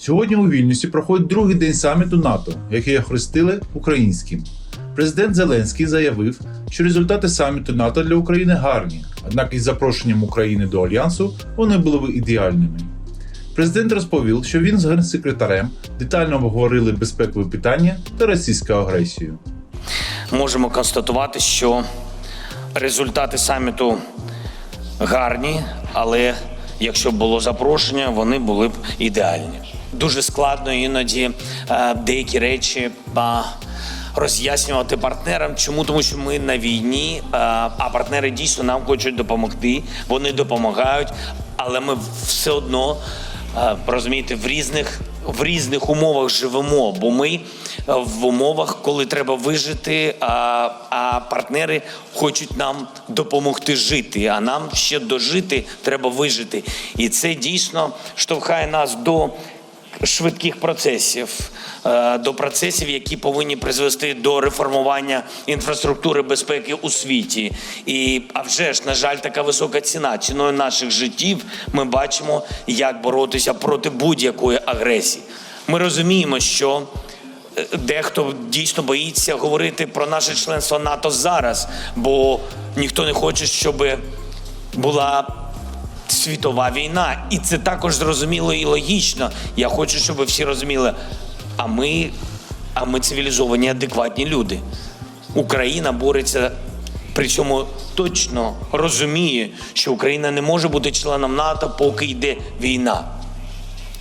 Сьогодні у Вільнюсі проходить другий день саміту НАТО, який охрестили українським. Президент Зеленський заявив, що результати саміту НАТО для України гарні, однак із запрошенням України до альянсу вони були б ідеальними. Президент розповів, що він з генсекретарем детально обговорили безпекові питання та російську агресію. можемо констатувати, що результати саміту гарні, але якщо б було запрошення, вони були б ідеальні. Дуже складно іноді е, деякі речі роз'яснювати партнерам. Чому? Тому що ми на війні, е, а партнери дійсно нам хочуть допомогти. Вони допомагають, але ми все одно е, розумієте, в різних в різних умовах живемо, бо ми в умовах, коли треба вижити, а, а партнери хочуть нам допомогти жити. А нам ще дожити треба вижити. І це дійсно штовхає нас до швидких процесів, е, до процесів, які повинні призвести до реформування інфраструктури безпеки у світі. І а вже ж, на жаль, така висока ціна ціною наших життів. Ми бачимо, як боротися проти будь-якої агресії. Ми розуміємо, що е, дехто дійсно боїться говорити про наше членство НАТО зараз, бо ніхто не хоче, щоб була світова війна, і це також зрозуміло і логічно. Я хочу, щоб ви всі розуміли. А ми, а ми цивілізовані, адекватні люди. Україна бореться, причому точно розуміє, що Україна не може бути членом НАТО, поки йде війна.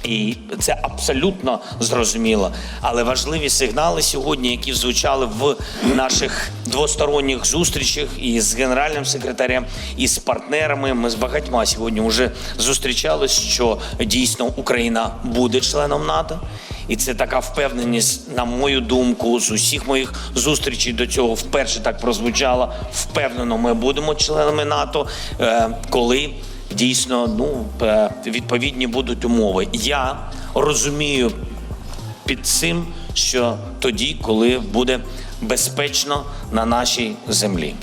І це абсолютно зрозуміло. Але важливі сигнали сьогодні, які звучали в наших двосторонніх зустрічах і з генеральним секретарем, і з партнерами. Ми з багатьма сьогодні вже зустрічались, що дійсно Україна буде членом НАТО. І це така впевненість, на мою думку, з усіх моїх зустрічей до цього вперше так прозвучало. Впевнено, ми будемо членами НАТО, е, коли дійсно ну е, відповідні будуть умови. Я розумію під цим, що тоді, коли буде безпечно на нашій землі.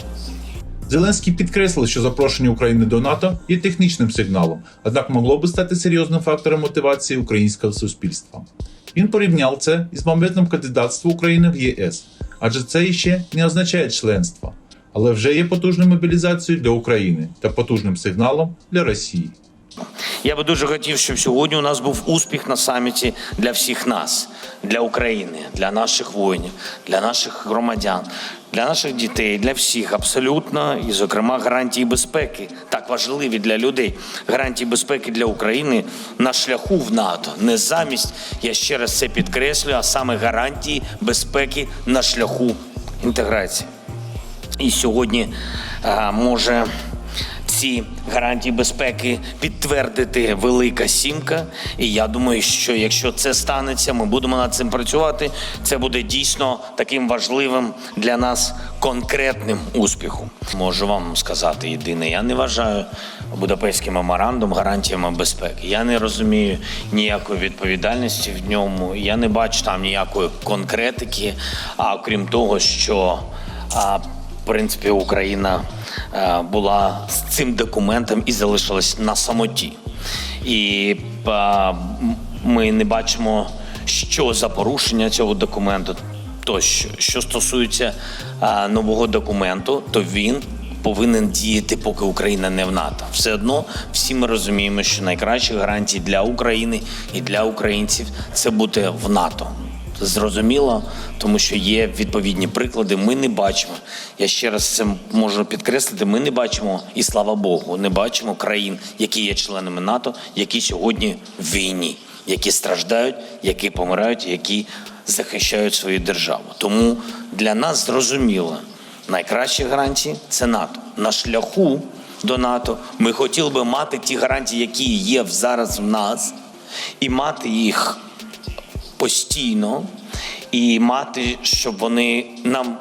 Зеленський підкреслив, що запрошення України до НАТО є технічним сигналом, однак могло би стати серйозним фактором мотивації українського суспільства. Він порівняв це із моментом кандидатства України в ЄС, адже це іще не означає членство, але вже є потужною мобілізацією для України та потужним сигналом для Росії. Я би дуже хотів, щоб сьогодні у нас був успіх на саміті для всіх нас, для України, для наших воїнів, для наших громадян, для наших дітей, для всіх абсолютно, і, зокрема, гарантії безпеки так важливі для людей. Гарантії безпеки для України на шляху в НАТО, не замість, я ще раз це підкреслюю, а саме гарантії безпеки на шляху інтеграції. І сьогодні е, може ці гарантії безпеки підтвердити велика сімка. І я думаю, що якщо це станеться, ми будемо над цим працювати. Це буде дійсно таким важливим для нас конкретним успіхом. Можу вам сказати єдине, я не вважаю Будапештський меморандум гарантіями безпеки. Я не розумію ніякої відповідальності в ньому. Я не бачу там ніякої конкретики. А окрім того, що а, принципі Україна е, була з цим документом і залишилась на самоті. І е, ми не бачимо, що за порушення цього документу. Тощо, що стосується е, нового документу, то він повинен діяти, поки Україна не в НАТО. Все одно всі ми розуміємо, що найкращі гарантії для України і для українців це бути в НАТО. Зрозуміло, тому що є відповідні приклади. Ми не бачимо. Я ще раз це можу підкреслити. Ми не бачимо, і слава Богу, не бачимо країн, які є членами НАТО, які сьогодні в війні, які страждають, які помирають, які захищають свою державу. Тому для нас зрозуміло, найкращі гарантії це НАТО. На шляху до НАТО ми хотіли би мати ті гарантії, які є зараз в нас, і мати їх постійно і мати, щоб вони нам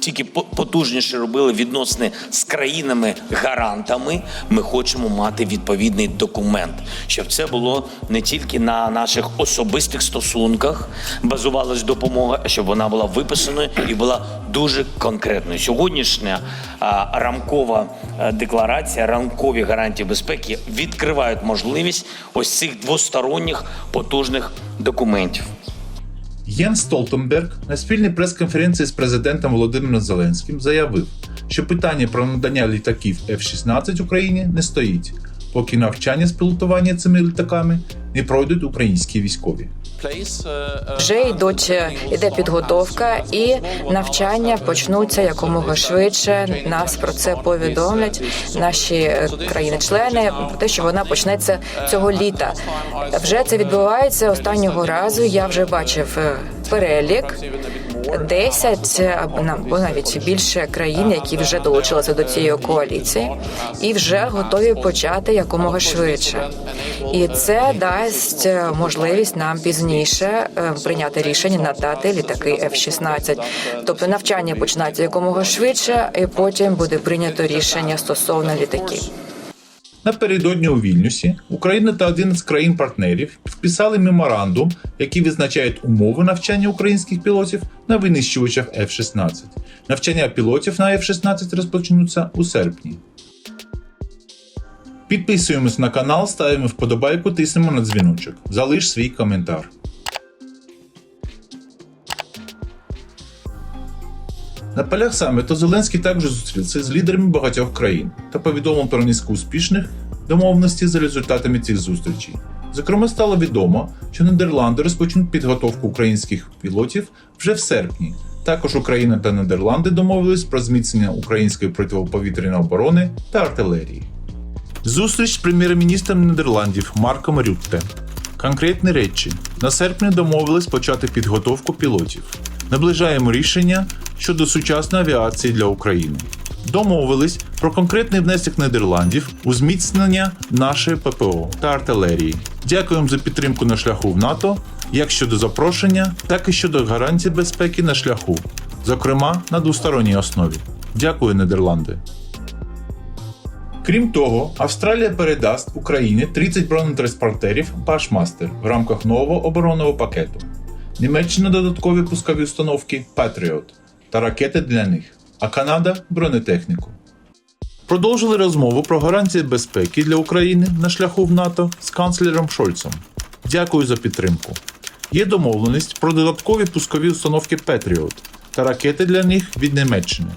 тільки по- потужніше робили відносини з країнами-гарантами, ми хочемо мати відповідний документ, щоб це було не тільки на наших особистих стосунках, базувалась допомога, а щоб вона була виписаною і була дуже конкретною. Сьогоднішня а, рамкова е, декларація, рамкові гарантії безпеки відкривають можливість ось цих двосторонніх потужних документів. Єн Столтенберг на спільній прес-конференції з президентом Володимиром Зеленським заявив, що питання про надання літаків F-16 Україні не стоїть, поки навчання з пілотування цими літаками не пройдуть українські військові. Вже йдуть іде підготовка і навчання почнуться якомога швидше. Нас про це повідомлять наші країни-члени про те, що вона почнеться цього літа. Вже це відбувається останнього разу. Я вже бачив е, перелік. 10 або на- або навіть більше країн, які вже долучилися до цієї коаліції, і вже готові почати якомога швидше. І це дасть е, можливість нам пізніше е, прийняти рішення надати літаки F-16. Тобто навчання починається якомога швидше, і потім буде прийнято рішення стосовно літаків. Напередодні у Вільнюсі Україна та один з країн-партнерів підписали меморандум, який визначає умови навчання українських пілотів на винищувачах F-16. Навчання пілотів на F-16 розпочнуться у серпні. Підписуємось на канал, ставимо вподобайку, тиснемо на дзвіночок. Залиш свій коментар. На полях саміту Зеленський також зустрівся з лідерами багатьох країн та повідомив про низку успішних домовленостей за результатами цих зустрічей. Зокрема, стало відомо, що Нідерланди розпочнуть підготовку українських пілотів вже в серпні. Також Україна та Нідерланди домовились про зміцнення української протиповітряної оборони та артилерії. Зустріч з прем'єр-міністром Нідерландів Марком Рютте. Конкретні речі. На серпні домовились почати підготовку пілотів. Наближаємо рішення щодо сучасної авіації для України. Домовились про конкретний внесок Нідерландів у зміцнення нашої ППО та артилерії. Дякуємо за підтримку на шляху в НАТО, як щодо запрошення, так і щодо гарантій безпеки на шляху, зокрема на двосторонній основі. Дякую, Нідерланди. Крім того, Австралія передасть Україні 30 бронетранспортерів Башмастер в рамках нового оборонного пакету. Німеччина додаткові пускові установки Patriot та ракети для них, а Канада бронетехніку. Продовжили розмову про гарантії безпеки для України на шляху в НАТО з канцлером Шольцем. Дякую за підтримку. Є домовленість про додаткові пускові установки Patriot та ракети для них від Німеччини.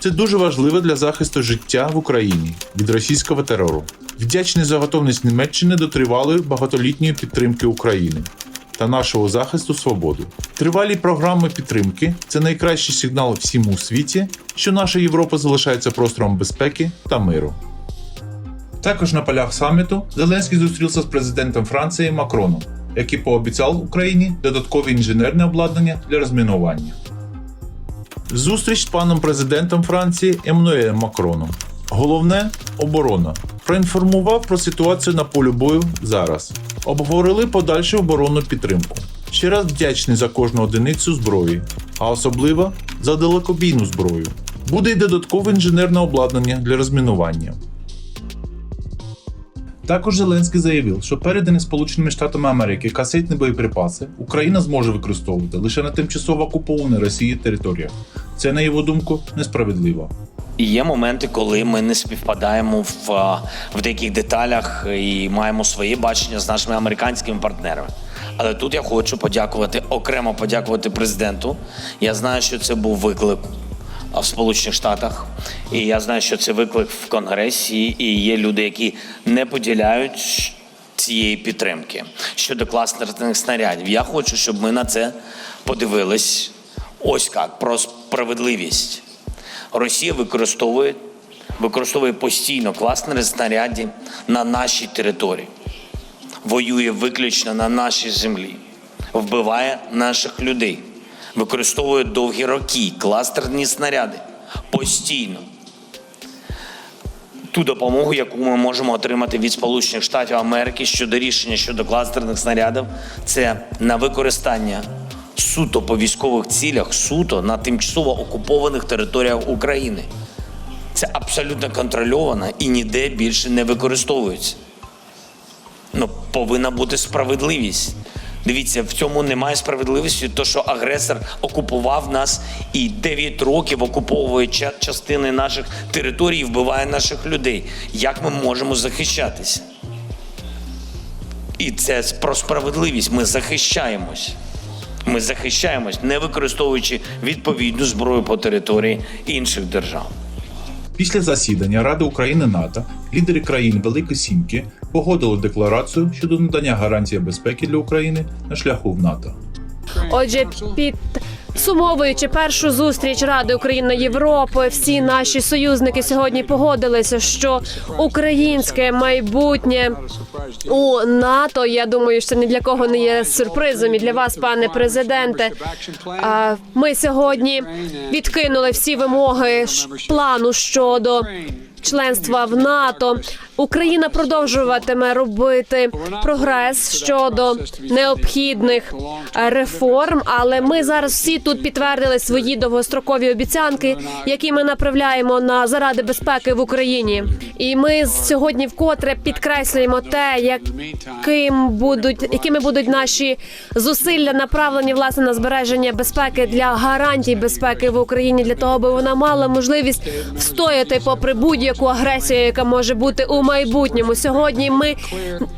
Це дуже важливо для захисту життя в Україні від російського терору. Вдячний за готовність Німеччини до тривалої багатолітньої підтримки України та нашого захисту свободи. Тривалі програми підтримки це найкращий сигнал всім у світі, що наша Європа залишається простором безпеки та миру. Також на полях саміту Зеленський зустрівся з президентом Франції Макроном, який пообіцяв Україні додаткове інженерне обладнання для розмінування. Зустріч з паном президентом Франції Еммануелем Макроном. Головне оборона. Проінформував про ситуацію на полі бою зараз. Обговорили подальшу оборонну підтримку. Ще раз вдячний за кожну одиницю зброї, а особливо за далекобійну зброю. Буде й додаткове інженерне обладнання для розмінування. Також Зеленський заявив, що передані Сполученими Штатами Америки касетні боєприпаси Україна зможе використовувати лише на тимчасово окупованій Росії територіях. Це, на його думку, несправедливо. Є моменти, коли ми не співпадаємо в, в деяких деталях і маємо своє бачення з нашими американськими партнерами. Але тут я хочу подякувати, окремо подякувати президенту. Я знаю, що це був виклик в Сполучених Штатах, і я знаю, що це виклик в Конгресі, і є люди, які не поділяють цієї підтримки щодо кластерних снарядів. Я хочу, щоб ми на це подивились. Ось як про справедливість. Росія використовує, використовує постійно класнери снаряді на нашій території, воює виключно на нашій землі, вбиває наших людей, використовує довгі роки кластерні снаряди постійно. Ту допомогу, яку ми можемо отримати від Сполучених Штатів Америки щодо рішення щодо кластерних снарядів, це на використання суто по військових цілях, суто на тимчасово окупованих територіях України. Це абсолютно контрольовано і ніде більше не використовується. Ну, повинна бути справедливість. Дивіться, в цьому немає справедливості, то що агресор окупував нас і 9 років окуповує частини наших територій, і вбиває наших людей. Як ми можемо захищатися? І це про справедливість. Ми захищаємось. Ми захищаємось, не використовуючи відповідну зброю по території інших держав. Після засідання Ради України НАТО лідери країн Великої Сімки погодили декларацію щодо надання гарантії безпеки для України на шляху в НАТО. Отже, підсумовуючи першу зустріч Ради України Європи, всі наші союзники сьогодні погодилися, що українське майбутнє у НАТО. Я думаю, що ні для кого не є сюрпризом і для вас, пане президенте. Ми сьогодні відкинули всі вимоги плану щодо членства в НАТО. Україна продовжуватиме робити прогрес щодо необхідних реформ. Але ми зараз всі тут підтвердили свої довгострокові обіцянки, які ми направляємо на заради безпеки в Україні. І ми сьогодні вкотре підкреслюємо те, яким будуть якими будуть наші зусилля направлені власне на збереження безпеки для гарантій безпеки в Україні, для того, аби вона мала можливість встояти попри будь-яку агресію, яка може бути у майбутньому. Сьогодні ми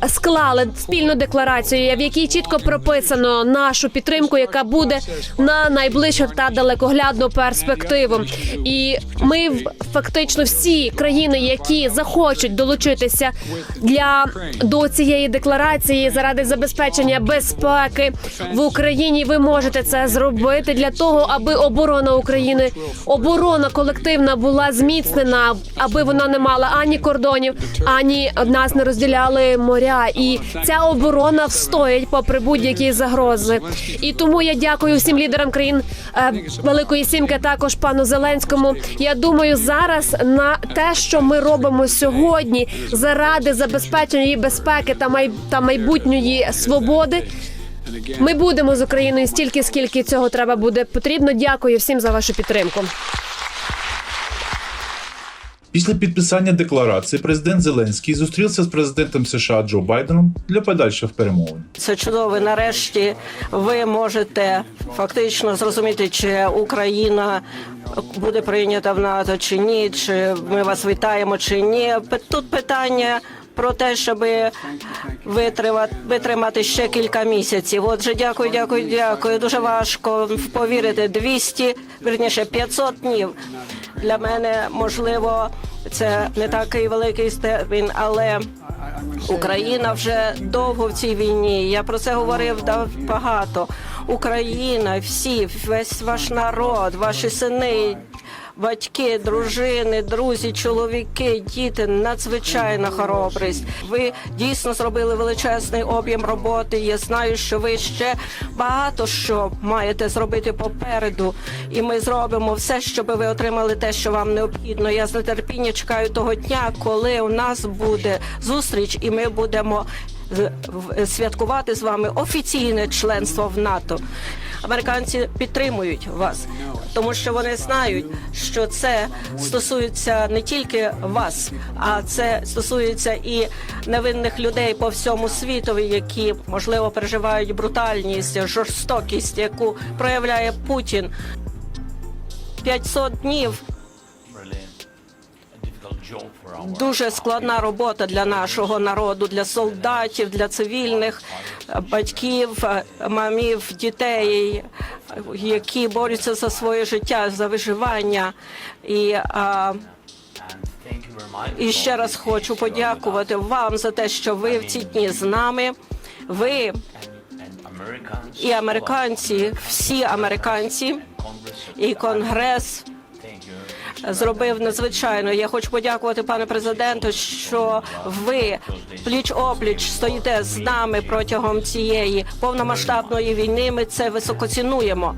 склали спільну декларацію, в якій чітко прописано нашу підтримку, яка буде на найближчу та далекоглядну перспективу. І ми фактично всі країни, які захочуть долучитися для до цієї декларації заради забезпечення безпеки в Україні, ви можете це зробити для того, аби оборона України, оборона колективна була зміцнена, аби вона не мала ані кордонів, ані нас не розділяли моря. І ця оборона встоїть попри будь-які загрози. І тому я дякую всім лідерам країн е, Великої Сімки, також пану Зеленському. Я думаю, зараз на те, що ми робимо сьогодні, заради забезпечення безпеки та май та майбутньої свободи. Ми будемо з Україною стільки, скільки цього треба буде потрібно. Дякую всім за вашу підтримку. Після підписання декларації президент Зеленський зустрівся з президентом США Джо Байденом для подальших перемовин. Це чудово. Нарешті ви можете фактично зрозуміти, чи Україна буде прийнята в НАТО чи ні, чи ми вас вітаємо чи ні. Тут питання. Про те, щоб витримати, витримати ще кілька місяців. Отже, дякую, дякую, дякую. Дуже важко повірити. 200, верніше 500 днів. Для мене можливо це не такий великий термін, але Україна вже довго в цій війні. Я про це говорив багато. Україна, всі, весь ваш народ, ваші сини. Батьки, дружини, друзі, чоловіки, діти надзвичайна хоробрість. Ви дійсно зробили величезний об'єм роботи. Я знаю, що ви ще багато що маєте зробити попереду, і ми зробимо все, щоб ви отримали те, що вам необхідно. Я з нетерпіння чекаю того дня, коли у нас буде зустріч, і ми будемо святкувати з вами офіційне членство в НАТО. Американці підтримують вас, тому що вони знають, що це стосується не тільки вас, а це стосується і невинних людей по всьому світові, які можливо переживають брутальність, жорстокість, яку проявляє Путін. 500 днів дуже складна робота для нашого народу, для солдатів, для цивільних е, батьків, е, мамів, дітей, е, які борються за своє життя, за виживання. І, а, і ще раз хочу подякувати вам за те, що ви в ці дні з нами. Ви і американці, всі американці, і конгрес зробив надзвичайно. Я хочу подякувати пане президенту, що ви пліч опліч стоїте з нами протягом цієї повномасштабної війни. Ми це високо цінуємо.